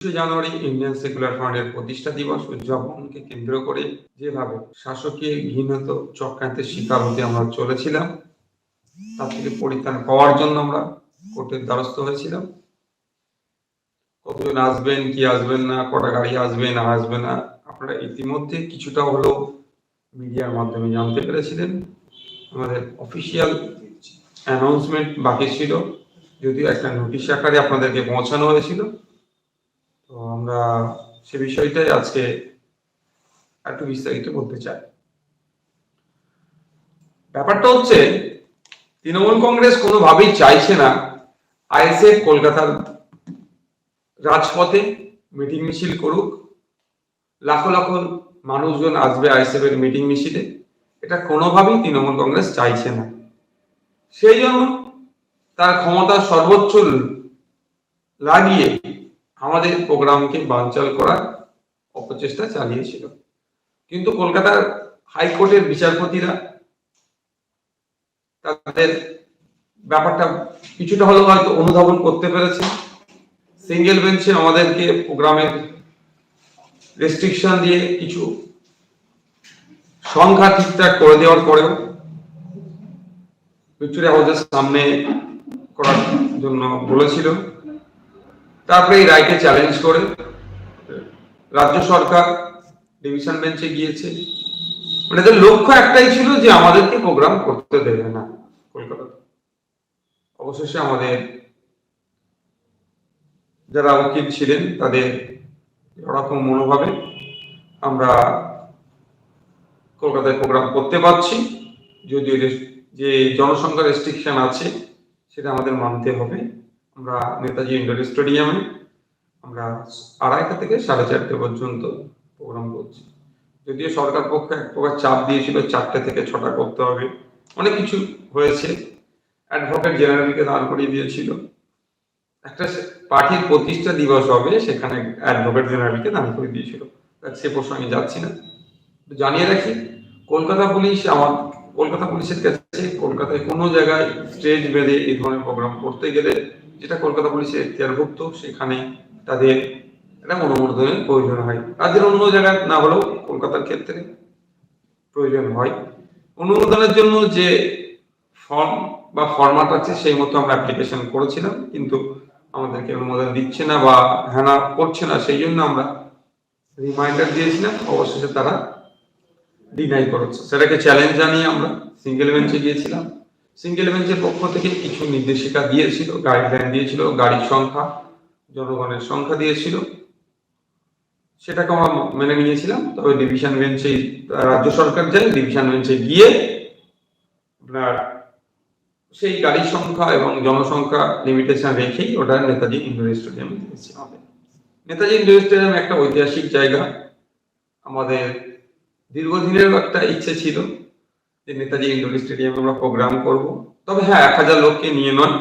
জানুয়ারি Indian secular ফ্রন্টের প্রতিষ্ঠা দিবস উদযাপনকে কেন্দ্র করে যেভাবে শাসকীয় ঘৃণিত চক্রান্তের শিকার হতে আমরা চলেছিলাম, তার থেকে পরিত্রাণ পাওয়ার জন্য আমরা কোর্টের দ্বারস্থ হয়েছিলাম। কতজন আসবেন, কি আসবেন না, কটা গাড়ি আসবে, না আসবে না, আপনারা ইতিমধ্যে কিছুটা হলেও মিডিয়ার মাধ্যমে জানতে পেরেছিলেন। আমাদের অফিসিয়াল অ্যানাউন্সমেন্ট বাকি ছিল, যদিও একটা নোটিশ আকারে আপনাদেরকে পৌঁছানো হয়েছিল। তো আমরা সে বিষয়টাই আজকে একটু বিস্তারিত বলতে চাই। ব্যাপারটা হচ্ছে, তৃণমূল কংগ্রেস কোনোভাবেই চাইছে না আইএসএফ কলকাতার রাজপথে মিটিং মিছিল করুক। লাখো লাখো মানুষজন আসবে আইএসএফ এর মিটিং মিছিলে। এটা কোনোভাবেই তৃণমূল কংগ্রেস চাইছে না। সেই জন্য তার ক্ষমতা সর্বোচ্চ লাগিয়ে আমাদের প্রোগ্রামকে বানচাল করার অপচেষ্টা চালিয়েছিল। কিন্তু কলকাতার হাইকোর্টের বিচারপতিরা তাদের ব্যাপারটা কিছুটা হলেও হয়তো অনুধাবন করতে পেরেছে। সিঙ্গেল বেঞ্চে আমাদেরকে প্রোগ্রামের রেস্ট্রিকশন দিয়ে কিছু সংখ্যা ঠিকঠাক করে দেওয়ার পরেও ভিক্টোরিয়া হাউসের সামনে করার জন্য বলেছিল। তারপরে এই রায়কে চ্যালেঞ্জ করে রাজ্য সরকার ডিভিশন বেঞ্চে গিয়েছে। মানে এদের লক্ষ্য একটাই ছিল যে আমাদেরকে প্রোগ্রাম করতে দেবে না কলকাতাতে অবশেষে আমাদের যারা উকিল ছিলেন, তাদের ওরকম মনোভাবে আমরা কলকাতায় প্রোগ্রাম করতে পারছি। যদিও যে জনসংখ্যা রেস্ট্রিকশন আছে, সেটা আমাদের মানতে হবে। আমরা নেতাজি ইন্ডোর স্টেডিয়ামে আমরা আড়াইটা থেকে সাড়ে চারটে পর্যন্ত প্রোগ্রাম করছি। যদিও সরকার পক্ষে এক প্রকার চাপ দিয়েছিল, চারটে থেকে ছটা করতে হবে। অনেক কিছু হয়েছে। অ্যাডভোকেট জেনারেলকে দাঁড় করিয়ে দিয়েছিল। একটা পার্টির প্রতিষ্ঠা দিবস হবে, সেখানে অ্যাডভোকেট জেনারেলকে দাঁড় করিয়ে দিয়েছিল। সে প্রসঙ্গে যাচ্ছি না। জানিয়ে রাখি, কলকাতা পুলিশ আমার, কলকাতা পুলিশের কাছে, কলকাতায় কোনো জায়গায় স্টেজ বেঁধে এই ধরনের প্রোগ্রাম করতে গেলে যেটা কলকাতা পুলিশের এখতিয়ারভুক্ত সেখানে তাদের একটা অনুমোদনের প্রয়োজন হয়। রাজ্যের অন্য জায়গায় না হলেও কলকাতার ক্ষেত্রে প্রয়োজন হয়। অনুমোদনের জন্য যে ফর্ম বা ফর্মাট আছে, সেই মতো আমরা অ্যাপ্লিকেশন করেছিলাম, কিন্তু আমাদেরকে অনুমোদন দিচ্ছে না বা হ্যানা করছে না, সেই জন্য আমরা রিমাইন্ডার দিয়েছিলাম। অবশেষে তারা ডিনাই করেছে। সেটাকে চ্যালেঞ্জ জানিয়ে আমরা সিঙ্গেল বেঞ্চে গিয়েছিলাম। সিঙ্গেল বেঞ্চের পক্ষ থেকে কিছু নির্দেশিকা দিয়েছিল গাইডলাইন দিয়েছিল, গাড়ির সংখ্যা, জনগণের সংখ্যা দিয়েছিল। সেটাকে আমরা মেনে নিয়েছিলাম, তবে ডিভিশন বেঞ্চে রাজ্য সরকার যায় ডিভিশন বেঞ্চে গিয়ে আপনার সেই গাড়ির সংখ্যা এবং জনসংখ্যা লিমিটেশন রেখেই ওটা নেতাজি ইন্ডোর স্টেডিয়ামে দিয়েছি আমাদের। নেতাজি ইন্ডোর স্টেডিয়াম একটা ঐতিহাসিক জায়গা। আমাদের দীর্ঘদিনের একটা ইচ্ছে ছিল যে নেতাজি ইন্ডোর স্টেডিয়ামে আমরা প্রোগ্রাম করব। তবে হ্যাঁ এক হাজার লোককে নিয়ে নয়।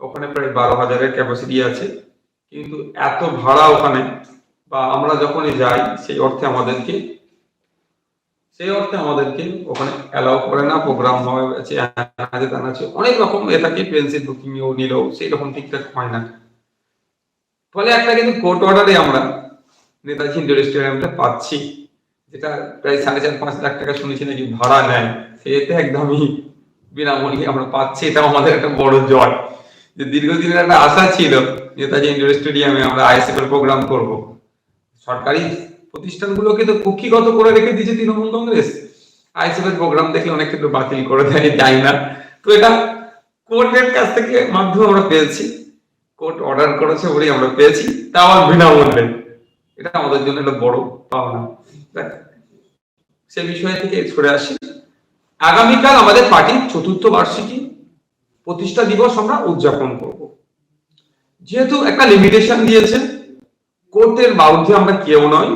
ওখানে প্রায় বারো হাজারের ক্যাপাসিটি আছে। কিন্তু এত ভাড়া ওখানে বা আমরা যখনই যাই, সেই অর্থে আমাদেরকে, সেই অর্থে আমাদেরকে ওখানে অ্যালাউ করে না। প্রোগ্রাম হয়, আছে তা আছে। অনেক রকম এ থাকে পেন্সিল বুকিং ও নিলেও সেই রকম ঠিকঠাক হয় না। ফলে একটা কিন্তু কোর্ট অর্ডারে আমরা নেতাজি ইন্ডোর স্টেডিয়ামটা পাচ্ছি। যেটা প্রায় সাড়ে চার, পাঁচ লাখ টাকা শুনেছি নাকি ভাড়া নেয় সেটা একদমই বিনামূল্যে আমরা পাচ্ছি এটা আমাদের একটা বড় জয় যে দীর্ঘদিনের একটা আশা ছিল নেতাজি ইন্ডোর স্টেডিয়ামে আমরা আইএসএফ এর প্রোগ্রাম করব। সরকারি প্রতিষ্ঠানগুলোকে তো কুক্ষিগত করে রেখে দিয়েছে তৃণমূল কংগ্রেস। আইএসএফ এর প্রোগ্রাম দেখলে অনেক ক্ষেত্রে বাতিল করে দেয় যায় না। তো এটা কোর্টের কাছ থেকে মাধ্যমে আমরা পেয়েছি। কোর্ট অর্ডার করেছে বলেই আমরা পেয়েছি, তাও বিনামূল্যে। এটা আমাদের জন্য একটা বড় পাওনা। সে বিষয় থেকে সরে আসি। আগামীকাল আমাদের পার্টির চতুর্থ বার্ষিকী প্রতিষ্ঠা দিবস আমরা উদযাপন করব। যেহেতু একটা লিমিটেশন দিয়েছে কোর্টের বাউদ্ধে আমরা কেউ নয়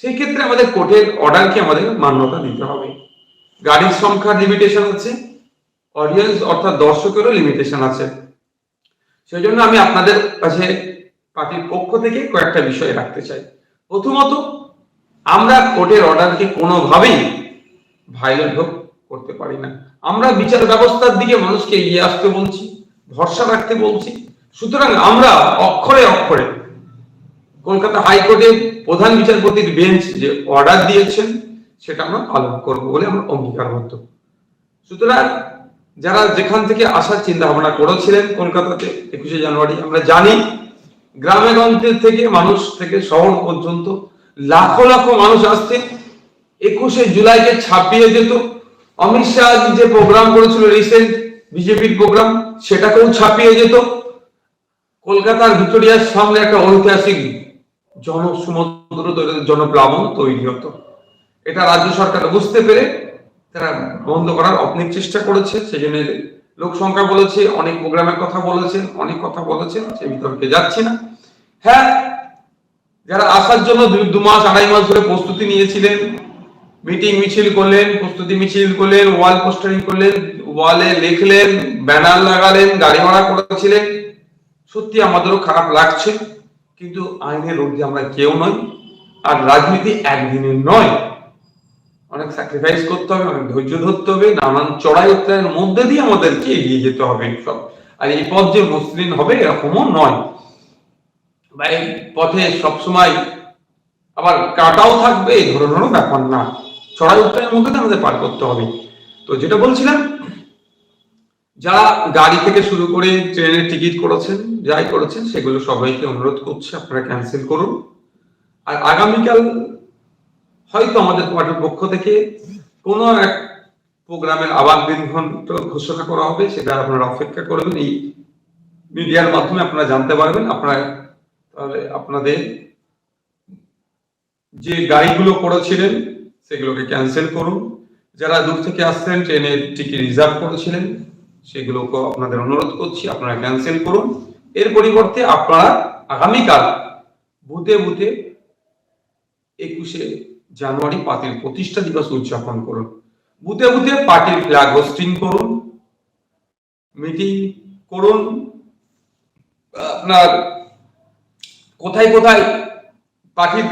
সেই ক্ষেত্রে আমাদের কোর্টের অর্ডারকে আমাদের মান্যতা দিতে হবে। গাড়ির সংখ্যার লিমিটেশন আছে অডিয়েন্স অর্থাৎ দর্শকেরও লিমিটেশন আছে। সেই জন্য আমি আপনাদের কাছে পার্টির পক্ষ থেকে কয়েকটা বিষয় রাখতে চাই। প্রথমত আমরা কোর্টের অর্ডারকে কোনোভাবেই ভাইলেট করতে পারি না। আমরা বিচার ব্যবস্থার দিকে মানুষকে এগিয়ে আসতে বলছি, ভরসা রাখতে বলছি। সুতরাং আমরা অক্ষরে অক্ষরে কলকাতা হাইকোর্টের প্রধান বিচারপতির বেঞ্চ যে অর্ডার দিয়েছেন, সেটা আমরা পালন করব বলে আমরা অঙ্গীকারবদ্ধ। সুতরাং যারা যেখান থেকে আসার চিন্তা ভাবনা করেছিলেন কলকাতাতে একুশে জানুয়ারি, আমরা জানি, গ্রামে গঞ্জের থেকে মানুষ থেকে শহর পর্যন্ত লাখো লাখো মানুষ আসতে একুশে জুলাইকে ছাপিয়ে যেত অমিত শাহ যে প্রোগ্রাম করেছিল রিসেন্ট বিজেপির প্রোগ্রাম সেটাকেও ছাপিয়ে যেত। কলকাতার ভিক্টোরিয়ার সামনে একটা ঐতিহাসিক জনসমুদ্র তৈরি- জনপ্লাবন তৈরি হতো। এটা রাজ্য সরকার বুঝতে পেরে তারা বন্ধ করার অনেক চেষ্টা করেছে। সেই জন্য লোক সংখ্যা বলেছে, অনেক প্রোগ্রামের কথা বলেছেন অনেক কথা বলেছেন সে বিতর্কে যাচ্ছি না। হ্যাঁ যারা আসার জন্য দু- মাস, আড়াই মাস ধরে প্রস্তুতি নিয়েছিলেন, মিটিং মিছিল করলেন, প্রস্তুতি মিছিল করলেন, ওয়াল পোস্টারিং করলেন, ওয়ালে লিখলেন, ব্যানার লাগালেন, গাড়ি ভাড়া করেছিলেন। সত্যি আমাদেরও খারাপ লাগছে, কিন্তু আইনের ঊর্ধ্বে আমরা কেউ নই, আর রাজনীতি একদিনের নয়। অনেক স্যাক্রিফাইস করতে হবে, অনেক ধৈর্য ধরতে হবে, নানান চড়াই উত্তরের মধ্যে দিয়ে আমাদেরকে এগিয়ে যেতে হবে সব। আর এই পথ যে মসৃণ হবে এরকমও নয়। বা এই পথে সবসময় আবার কাটাও থাকবে এই ধরনেরও ব্যাপার না। চড়াই উত্তরের মধ্যে আমাদের পার করতে হবে। তো যেটা বলছিলাম, যারা গাড়ি থেকে শুরু করে ট্রেনের টিকিট করেছেন, যাই করেছেন, সেগুলো সবাইকে অনুরোধ করছি, আপনারা ক্যান্সেল করুন। আর আগামীকাল হয়তো আমাদের পার্টির পক্ষ থেকে কোনো এক প্রোগ্রামের আবার দিনক্ষণ ঘোষণা করা হবে, সেটা আপনারা অপেক্ষা করবেন। এই মিডিয়ার মাধ্যমে আপনারা জানতে পারবেন, আপনারা তাহলে আপনাদের যে গাড়িগুলো করেছিলেন, সেগুলোকে ক্যান্সেল করুন। যারা দূর থেকে আসছেন, ট্রেনের টিকিট রিজার্ভ করেছিলেন, সেগুলোকে আপনাদের অনুরোধ করছি, আপনারা ক্যান্সেল করুন। এর পরিবর্তে আপনারা আগামীকাল বুথে বুথে একুশে জানুয়ারি পার্টির প্রতিষ্ঠা দিবস উদযাপন করুন। বুথে বুথে পার্টির ফ্ল্যাগ হোস্টিং করুন মিটিং করুন, আপনার কোথায় কোথায় পার্টির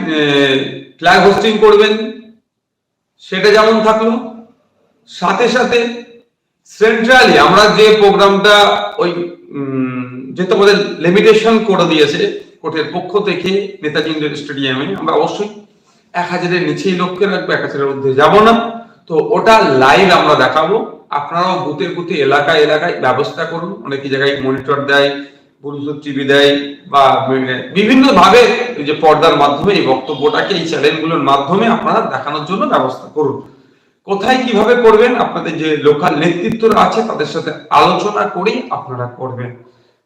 ফ্ল্যাগ হোস্টিং করবেন সেটা যেমন থাকল। সাথে সাথে সেন্ট্রালি আমরা যে প্রোগ্রামটা ওই উম, যেহেতু আমাদের লিমিটেশন করে দিয়েছে কোর্টের পক্ষ থেকে নেতাজি ইন্ডোর স্টেডিয়ামে আমরা অবশ্যই এক হাজারের নিচেই লক্ষ্যে রাখব এক হাজারের মধ্যে যাব না। তো ওটা লাইভ আমরা দেখাবো। আপনারাও বুথে বুথে এলাকায় এলাকায় ব্যবস্থা করুন। অনেক জায়গায় মনিটর দেয়। ব্লুটুথ টিভি দেয় বা বিভিন্ন ভাবে যে পর্দার মাধ্যমে এই বক্তব্যটাকে, এই চ্যানেলগুলোর মাধ্যমে আপনারা দেখানোর জন্য ব্যবস্থা করুন। কোথায় কীভাবে করবেন, আপনাদের যে লোকাল নেতৃত্বরা আছে তাদের সাথে আলোচনা করেই আপনারা করবেন।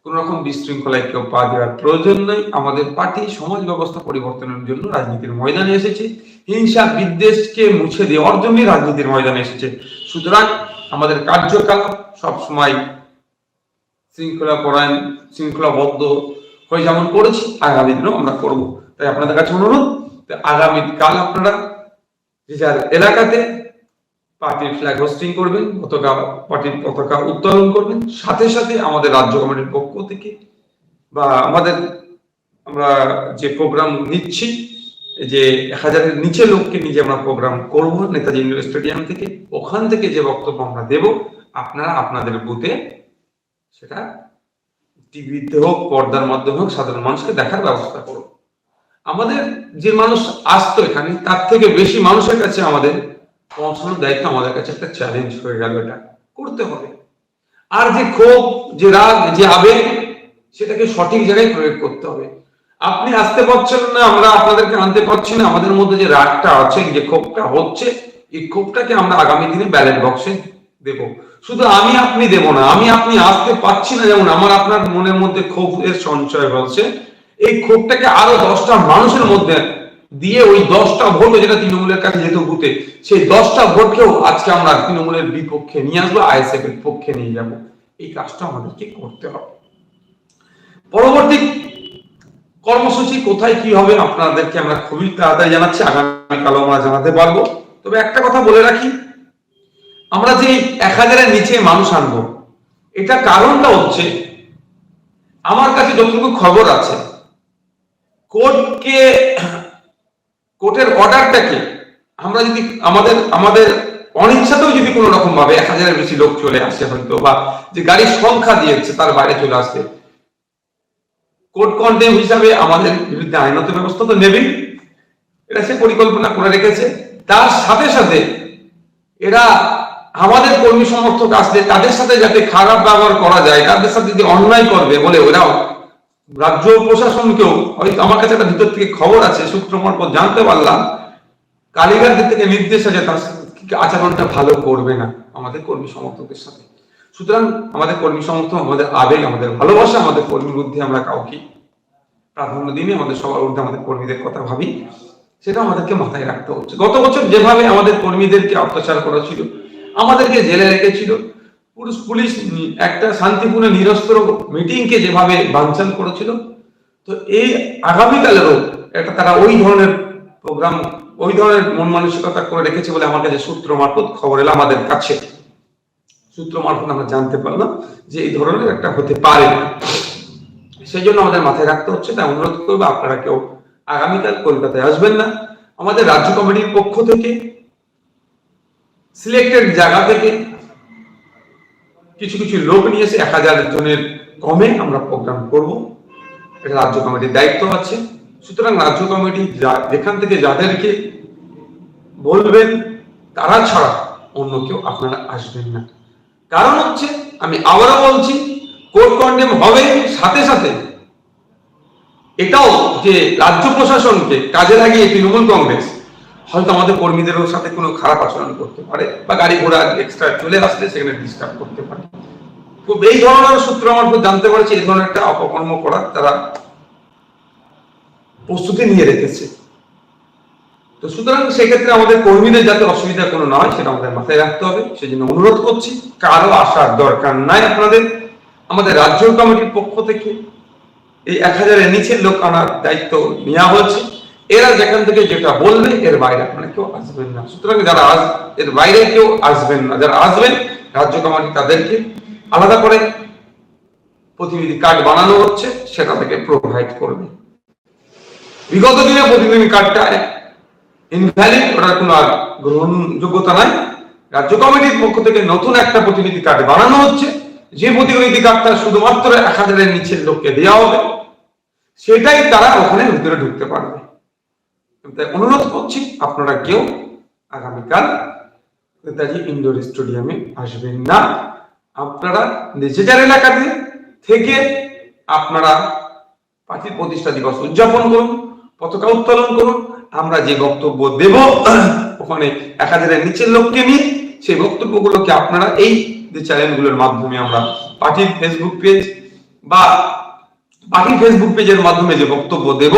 কোন রকম বিশৃঙ্খলায় কেউ পা দেওয়ার প্রয়োজন নেই। আমাদের পার্টি সমাজ ব্যবস্থা পরিবর্তনের জন্য রাজনীতির ময়দানে এসেছে। হিংসা, বিদ্বেষকে মুছে দেওয়ার জন্যই রাজনীতির ময়দানে এসেছে। সুতরাং আমাদের কার্যকলাপ সবসময় শৃঙ্খলা পরায়ণ শৃঙ্খলাবদ্ধ হয়ে যেমন করেছি, আগামী দিনেও আমরা করব। তাই আপনাদের কাছে অনুরোধ, যে আগামী কাল আপনারা যে যার এলাকাতে পার্টির ফ্ল্যাগ হোস্টিং করবেন, পতাকা, পার্টির পতাকা উত্তোলন করবেন, সাথে সাথে আমাদের রাজ্য কমিটির পক্ষ থেকে বা আমাদের আমরা যে প্রোগ্রাম নিচ্ছি, যে হাজারের নিচে লোককে যে আমরা প্রোগ্রাম করব, নেতাজি স্টেডিয়াম থেকে, ওখান থেকে যে বক্তব্য আমরা দেব, আপনারা আপনাদের বুথে সেটা টিভিতে হোক, পর্দার মাধ্যমে হোক, সাধারণ মানুষকে দেখার ব্যবস্থা করুন। আমাদের যে মানুষ আসতো এখানে, তার থেকে বেশি মানুষের কাছে আমাদের পৌঁছানোর দায়িত্ব আমাদের কাছে একটা চ্যালেঞ্জ হয়ে গেল এটা। করতে হবে। আর যে ক্ষোভ, যে রাগ, যে আবেগ, সেটাকে সঠিক জায়গায় প্রয়োগ করতে হবে। আপনি আসতে পারছেন না, আমরা আপনাদেরকে আনতে পারছি না, আমাদের মধ্যে যে রাগটা আছে, যে ক্ষোভটা হচ্ছে, এই ক্ষোভটাকে আমরা আগামী দিনে ব্যালেট বক্সে দেব। শুধু আমি আপনি দেব না, আমি আপনি আসতে পারছি না। যেমন আমার আপনার মনের মধ্যে ক্ষোভ, এর সঞ্চয় হচ্ছে। এই ক্ষোভটাকে আরও দশটা মানুষের মধ্যে দিয়ে ওই দশটা ভোট যেটা তৃণমূলের কাছে যেত বুথে সেই দশটা ভোটকেও আজকে আমরা তৃণমূলের বিপক্ষে নিয়ে আসব আইএসএফ এর পক্ষে নিয়ে যাব। এই কাজটা আমাদেরকে করতে হবে। পরবর্তী কর্মসূচি কোথায়, কি হবে, আপনাদেরকে আমরা খুবই তাড়াতাড়ি জানাচ্ছি। আগামীকালও আমরা জানাতে পারব। তবে একটা কথা বলে রাখি আমরা যে এক হাজারের নিচে মানুষ আনব, এটা কারণটা হচ্ছে আমার কাছে যতটুকু খবর আছে, কোর্টকে, কোর্টের অর্ডারটাকে আমরা যদি আমাদের আমাদের অনিচ্ছাতেও যদি কোনো রকম ভাবে এক হাজারের বেশি লোক চলে আসে হয়তো, বা যে গাড়ির সংখ্যা দিয়েছে তার বাইরে চলে আসবে কোর্ট কন্টেম হিসাবে আমাদের বিরুদ্ধে আইনত ব্যবস্থা তো নেবেই। এটা সে পরিকল্পনা করে রেখেছে। তার সাথে সাথে এরা আমাদের কর্মী সমর্থক আসলে তাদের সাথে যাতে খারাপ ব্যবহার করা যায়, তাদের সাথে যদি অন্যায় করবে বলে ওরাও রাজ্য প্রশাসনকেও, হয়তো আমার কাছে একটা ভিতর থেকে খবর আছে, সূত্র মারফত জানতে পারলাম, কালীঘাট দিক থেকে নির্দেশ আছে, তার আচরণটা ভালো করবে না আমাদের কর্মী সমর্থকদের সাথে। সুতরাং আমাদের কর্মী সমর্থক, আমাদের আবেগ, আমাদের ভালোবাসা, আমাদের কর্মীর ঊর্ধ্বে আমরা কাউকে প্রাধান্য দিনে আমাদের সবার ঊর্ধ্বে আমাদের কর্মীদের কথা ভাবি, সেটা আমাদেরকে মাথায় রাখতে হচ্ছে। গত বছর যেভাবে আমাদের কর্মীদেরকে অত্যাচার করা ছিল আমাদেরকে জেলে রেখেছিল। পুলিশ পুলিশ একটা শান্তিপূর্ণ নিরস্ত্র মিটিংকে যেভাবে বাঞ্ছান করেছিল, তো এই আগামীকালেরও একটা তারা ওই ধরনের প্রোগ্রাম ওই ধরনের মন মানসিকতা করে রেখেছে বলে আমার কাছে সূত্র মারফত খবর এলো আমাদের কাছে। সূত্র মারফত আমরা জানতে পারলাম যে এই ধরনের একটা হতে পারে। সেই জন্য আমাদের মাথায় রাখতে হচ্ছে, তাই অনুরোধ করব আপনারা কেউ আগামীকাল কলকাতায় আসবেন না। আমাদের রাজ্য কমিটির পক্ষ থেকে সিলেক্টেড জায়গা থেকে কিছু কিছু লোক নিয়ে এসে এক হাজার জনের কমে আমরা প্রোগ্রাম করব। এটা রাজ্য কমিটির দায়িত্ব আছে। সুতরাং রাজ্য কমিটি যেখান থেকে যাদেরকে বলবেন, তারা ছাড়া অন্য কেউ আপনারা আসবেন না। কারণ হচ্ছে, আমি আবারও বলছি কোর্ট কন্ডেম হবে সাথে সাথে। এটাও যে রাজ্য প্রশাসনকে কাজে লাগিয়ে তৃণমূল কংগ্রেস হয়তো আমাদের কর্মীদেরও সাথে কোনো খারাপ আচরণ করতে পারে বা গাড়ি ঘোড়া এক্সট্রা চলে আসলে সেখানে ডিস্টার্ব করতে পারে। খুব এই ধরনের সূত্র আমার জানতে পারছি, এই ধরনের একটা অপকর্ম করার তারা প্রস্তুতি নিয়ে রেখেছে। তো সুতরাং সেক্ষেত্রে আমাদের কর্মীদের যাতে অসুবিধা কোনো না হয় সেটা আমাদের মাথায় রাখতে হবে। সেই জন্য অনুরোধ করছি, কারও আসার দরকার নাই আপনাদের। আমাদের রাজ্য কমিটির পক্ষ থেকে এই এক হাজারের নিচের লোক আনার দায়িত্ব নেওয়া হয়েছে। এরা যেখান থেকে যেটা বলবে, এর বাইরে আপনারা কেউ আসবেন না। সুতরাং যারা আস এর বাইরে কেউ আসবেন না। যারা আসবেন রাজ্য কমিটি তাদেরকে আলাদা করে প্রতিনিধি কার্ড বানানো হচ্ছে, সেটা থেকে প্রোভাইড করবে। বিগত দিনে প্রতিনিধি কার্ডটা ইনভ্যালিড ওটার কোনো আর গ্রহণযোগ্যতা নাই। রাজ্য কমিটির পক্ষ থেকে নতুন একটা প্রতিনিধি কার্ড বানানো হচ্ছে। যে প্রতিনিধি কার্ডটা শুধুমাত্র এক হাজারের নিচের লোককে দেওয়া হবে, সেটাই তারা ওখানে ভিতরে ঢুকতে পারবে। তাই অনুরোধ করছি আপনারা কেউ আগামীকাল নেতাজি ইন্ডোর স্টেডিয়ামে আসবেন না। আপনারা নিজেদের এলাকাতে থেকে আপনারা পার্টির প্রতিষ্ঠা দিবস উদযাপন করুন, পতাকা উত্তোলন করুন। আমরা যে বক্তব্য দেব, ওখানে এক হাজারের নিচের লোককে নিয়ে সেই বক্তব্যগুলোকে আপনারা এই যে চ্যানেলগুলোর মাধ্যমে আমরা পার্টির ফেসবুক পেজ বা পার্টির ফেসবুক পেজের মাধ্যমে যে বক্তব্য দেব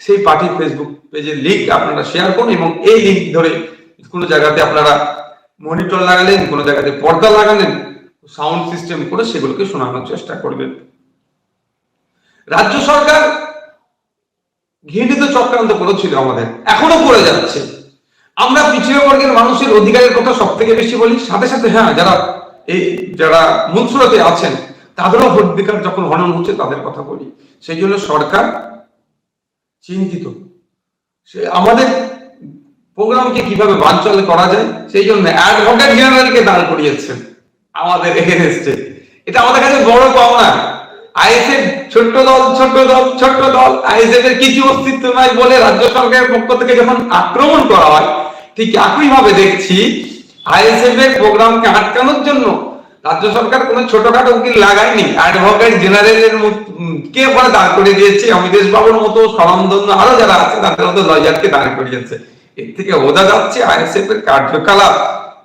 সেই পার্টির ফেসবুক পেজের লিঙ্ক আপনারা শেয়ার করুন এবং এই লিঙ্ক ধরে কোনো জায়গাতে আপনারা মনিটর লাগালেন, কোনো জায়গাতে পর্দা লাগালেন সাউন্ড সিস্টেম করে সেগুলোকে শোনানোর চেষ্টা করবেন। রাজ্য সরকার ঘৃণিত চক্রান্ত করেছিল আমাদের, এখনও করে যাচ্ছে। আমরা পিছিয়ে বর্গের মানুষের অধিকারের কথা সব থেকে বেশি বলি, সাথে সাথে হ্যাঁ যারা এই, যারা মূলস্রোতে আছেন, তাদেরও অধিকার যখন হনন হচ্ছে তাদের কথা বলি। সেই জন্য সরকার চিন্তিত। সে আমাদের প্রোগ্রামকে কীভাবে বানচাল করা যায়, সেই জন্য অ্যাডভোকেট জেনারেলকে দাঁড় করিয়েছেন আমাদের এগেনস্টে এটা আমাদের কাছে বড় পাওনা। আইএসএফ ছোট্ট দল ছোট্ট দল ছোট্ট দল আইএসএফ এর কিছু অস্তিত্ব নাই বলে রাজ্য সরকারের পক্ষ থেকে যখন আক্রমণ করা হয়, ঠিক একই ভাবে দেখছি আইএসএফ এর প্রোগ্রামকে আটকানোর জন্য রাজ্য সরকার কোনো ছোটখাটো উকিল লাগায়নি। অ্যাডভোকেট জেনারেলের কে ওখানে দাঁড় করিয়ে দিয়েছে? অমিতেশ বাবুর মতো সরমদন্য আরও যারা আছে, তাদের মতো লয়ারকে দাঁড় করিয়েছে। এর থেকে বোঝা যাচ্ছে আইএসএফ এর কার্যকলাপ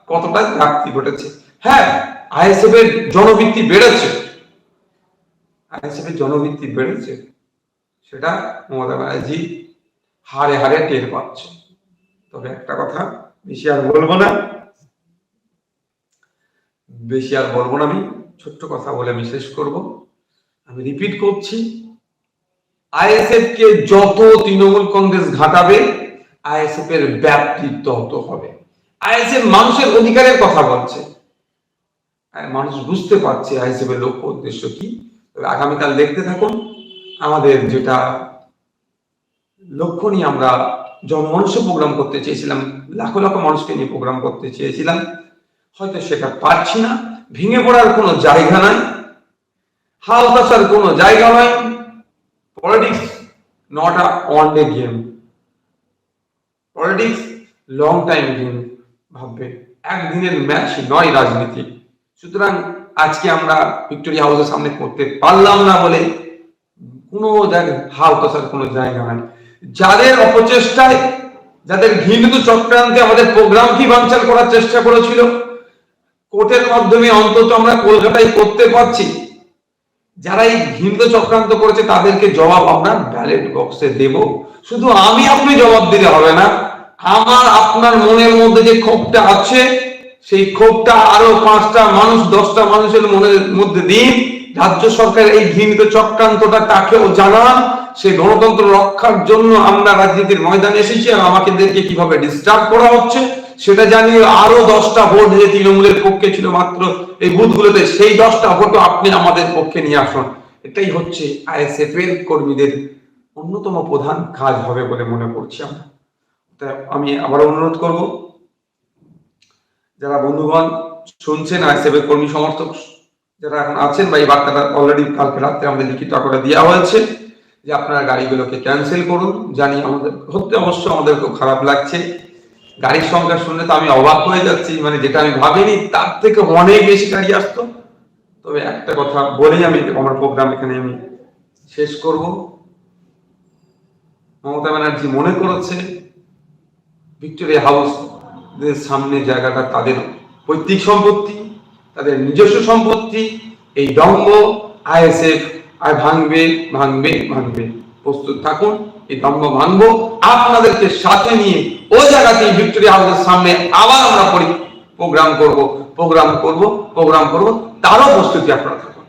কতটা ঘাটতি ঘটেছে। হ্যাঁ আইএসএফ এর জনভিত্তি বেড়েছে। আইএসএফ এর জনভিত্তি বেড়েছে। সেটা মমতা ব্যানার্জি হারে হারে টের পাচ্ছে। তবে একটা কথা বেশি আর বলব না। বেশি আর বলব না আমি, ছোট্ট কথা বলে আমি শেষ করব। আমি রিপিট করছি আইএসএফ কে যত তৃণমূল কংগ্রেস ঘাটাবে আইএসএফ এর ব্যাপ্তি তত হবে। আইএসএফ মানুষের অধিকারের কথা বলছে। মানুষ বুঝতে পারছে আইএসএফ এর লক্ষ্য উদ্দেশ্য কি। তবে আগামীকাল দেখতে থাকুন, আমাদের যেটা লক্ষ্য নিয়ে আমরা জনমানুষে প্রোগ্রাম করতে চেয়েছিলাম, লাখো লাখো মানুষকে নিয়ে প্রোগ্রাম করতে চেয়েছিলাম। হয়তো সেটা পারছি না, ভেঙে পড়ার কোনো জায়গা নাই, হাল তাসার কোনো জায়গা নয় politics not a one day game politics long time game ভাববে। একদিনের ম্যাচ নয় রাজনীতি। সুতরাং আজকে আমরা ভিক্টোরিয়া হাউসের সামনে করতে পারলাম না বলে কোনো হাল কষার কোনো জায়গা নাই। যাদের অপচেষ্টায়, যাদের ঘৃণিত চক্রান্তে আমাদের প্রোগ্রামটি বাঞ্চাল করার চেষ্টা করেছিল কোর্টের মাধ্যমে অন্তত আমরা কলকাতায় করতে পারছি। যারা এই ঘৃণিত চক্রান্ত করেছে, তাদেরকে জবাব আমরা ব্যালেট বক্সে দেব। শুধু আমি আপনি জবাব দিলে হবে না, আমার, আপনার মনের মধ্যে যে ক্ষোভটা আছে, সেই ক্ষোভটা আরও পাঁচটা মানুষ, দশটা মানুষের মনের মধ্যে দিন। রাজ্য সরকার এই ঘৃণিত চক্রান্তটা তাকেও জানান। সে গণতন্ত্র রক্ষার জন্য আমরা রাজনীতির ময়দানে এসেছি আর আমাদেরকে কীভাবে ডিস্টার্ব করা হচ্ছে সেটা জানিয়ে আরও দশটা ভোট যে তৃণমূলের পক্ষে ছিল মাত্র এই বুথগুলোতে, সেই দশটা ভোটও আপনি আমাদের পক্ষে নিয়ে আসুন। এটাই হচ্ছে আইএসএফ এর কর্মীদের অন্যতম প্রধান কাজ হবে বলে মনে করছি আমরা। আমি আবার অনুরোধ করব, যারা বন্ধুগণ শুনছেন আইএসএফ এর কর্মী সমর্থক, যারা এখন আছেন বা এই বার্তাটা অলরেডি কালকে রাত্রে আমাদের লিখিত আকারে দেওয়া হয়েছে, যে আপনারা গাড়িগুলোকে ক্যান্সেল করুন। জানি আমাদের হতে অবশ্য আমাদের খুব খারাপ লাগছে। গাড়ির সংখ্যা শুনলে তো আমি অবাক হয়ে যাচ্ছি মানে যেটা আমি ভাবিনি, তার থেকে অনেক বেশি গাড়ি আসতো। তবে একটা কথা বলেই আমি আমার প্রোগ্রাম এখানে আমি শেষ করব। মমতা ব্যানার্জি মনে করেছে ভিক্টোরিয়া হাউস সামনে জায়গাটা তাদের পৈতৃক সম্পত্তি, তাদের নিজস্ব সম্পত্তি, এই দম্ভ আইএসএফ আর ভাঙবে ভাঙবে ভাঙবে। প্রস্তুত থাকুন, এই দম্ভ ভাঙবো। আপনাদেরকে সাথে নিয়ে ওই জায়গাতেই ভিক্টোরিয়া হাউসের সামনে আবার আমরা প্রোগ্রাম করব প্রোগ্রাম করব প্রোগ্রাম করব তারও প্রস্তুতি আপনারা।